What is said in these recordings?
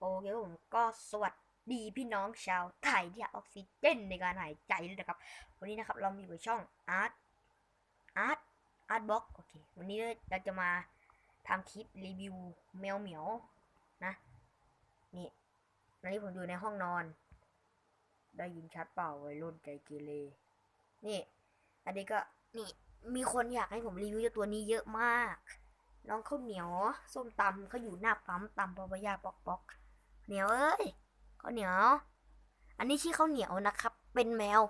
โอเคผมก็สวัสดีพี่น้องชาวไทยที่หาออกซิเจนในการหายใจด้วยนะครับ วันนี้นะครับเรามีอยู่ช่อง Art Art Art Box โอเควันนี้เราจะมาทำคลิปรีวิวแมวเหมียวนะนี่ตอนนี้ผมอยู่ในห้องนอน ได้ยินชัดเปล่าวัยรุ่นใจเกเรนี่อันนี้ก็นี่มีคนอยากให้ผมรีวิวเจ้าตัวนี้เยอะมาก น้องข้าวเหนียว ส้มตำเขาอยู่หน้าปั๊มตำปปายาปอกปอก เหนียวเอ้ยข้าวเหนียว อันนี้ชื่อข้าวเหนียวนะครับ เป็นแมว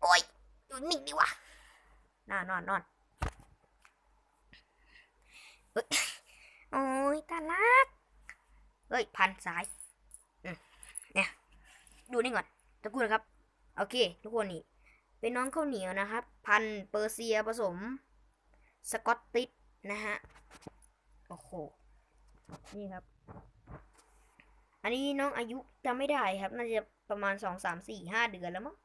โอ้ยอยู่นิ่งดีวะน่านอนนอนโอ้ยตาลักเฮ้ย พันสายเนี่ยดูนี่ก่อนตะกูนะครับ โอเค ทุกคนนี่ เป็นน้องข้าวเหนียวนะครับ พันเปอร์เซียผสม สกอตติชนะฮะ โอ้โห นี่ครับ อันนี้น้องอายุจำไม่ได้ครับ น่าจะประมาณสองสามสี่ห้าเดือนแล้วมั้ง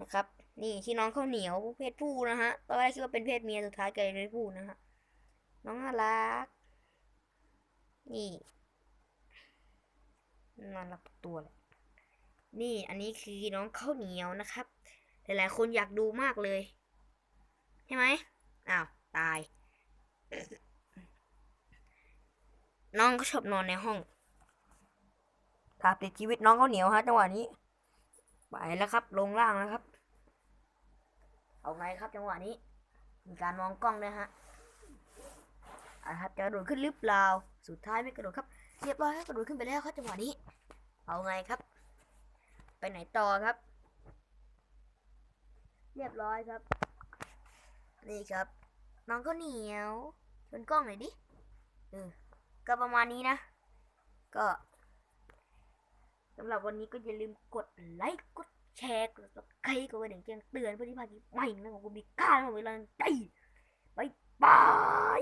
นะครับ นี่ที่น้องข้าวเหนียวเพศผู้นะฮะตอนแรกคิดว่าเป็นเพศเมียสุดท้ายกลายเป็นเพศผู้นะฮะน้องน่ารัก นี่น่ารักตัวเลยนี่อันนี้คือน้องข้าวเหนียวนะครับ หลายๆคนอยากดูมากเลยใช่ไหมอ้าวตาย น้องก็ชอบนอนในห้อง ถาติดชีวิตน้องเขาเหนียวฮะจังหวะนี้ ไปแล้วครับ ลงล่างแล้วครับ เอาไงครับจังหวะนี้ มีการมองกล้องด้วยฮะอะครับจะกระโดดขึ้นหรือเปล่า สุดท้ายไม่กระโดดครับ เรียบร้อยครับกระโดดขึ้นไปแล้วครับจังหวะนี้ เอาไงครับ ไปไหนต่อครับ เรียบร้อยครับ นี่ครับ น้องข้าเหนียวชนกล้องหน่อยดิ เออ ก็ประมาณนี้นะ ก็ สำหรับวันนี้ก็อย่าลืมกดไลค์กดแชร์กดซับสไครกดกระดิ่งแจ้งเตือนเพื่อที่พาคีใหม่นะของคุณมีค่าของเวลาใจบายบาย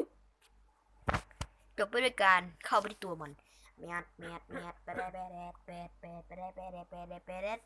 จบไปด้วยการเข้าไปที่ตัวมันแมดแมดแมดแปดแปดแปดแปดแปดแปดแปดแปด